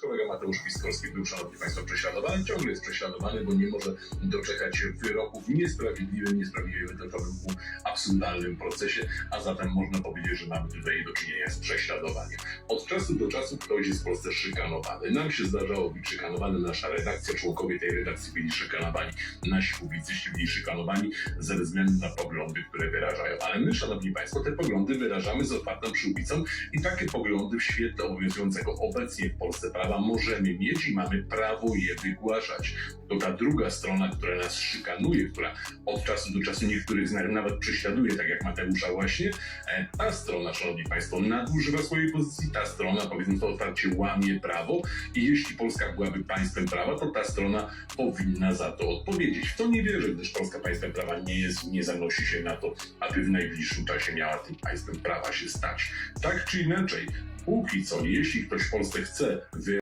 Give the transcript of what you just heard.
Kolega Mateusz Piskorski był, szanowni państwo, prześladowany, ciągle jest prześladowany, bo nie może doczekać wyroku w niesprawiedliwym, niesprawiedliwie wytoczonym mu absurdalnym procesie, a zatem można powiedzieć, że mamy tutaj do czynienia z prześladowaniem. Od czasu do czasu ktoś jest w Polsce szykanowany. Nam się zdarzało być szykanowany, nasza redakcja, członkowie tej redakcji byli szykanowani, nasi publicyści byli szykanowani ze względu na poglądy, które wyrażają. Ale my, szanowni państwo, te poglądy wyrażamy z otwartą przyłbicą i takie poglądy w świetle obowiązującego obecnie w Polsce prawa możemy mieć i mamy prawo je wygłaszać. To ta druga strona, która nas szykanuje, która od czasu do czasu niektórych z nawet prześladuje, tak jak Mateusza właśnie, e, ta strona, szanowni państwo, nadużywa swojej pozycji, ta strona, powiedzmy to otwarcie, łamie prawo i jeśli Polska byłaby państwem prawa, to ta strona powinna za to odpowiedzieć. W to nie wierzę, gdyż Polska państwem prawa nie jest, nie zanosi się na to, aby w najbliższym czasie miała tym państwem prawa się stać. Tak czy inaczej, póki co, jeśli ktoś w Polsce chce wy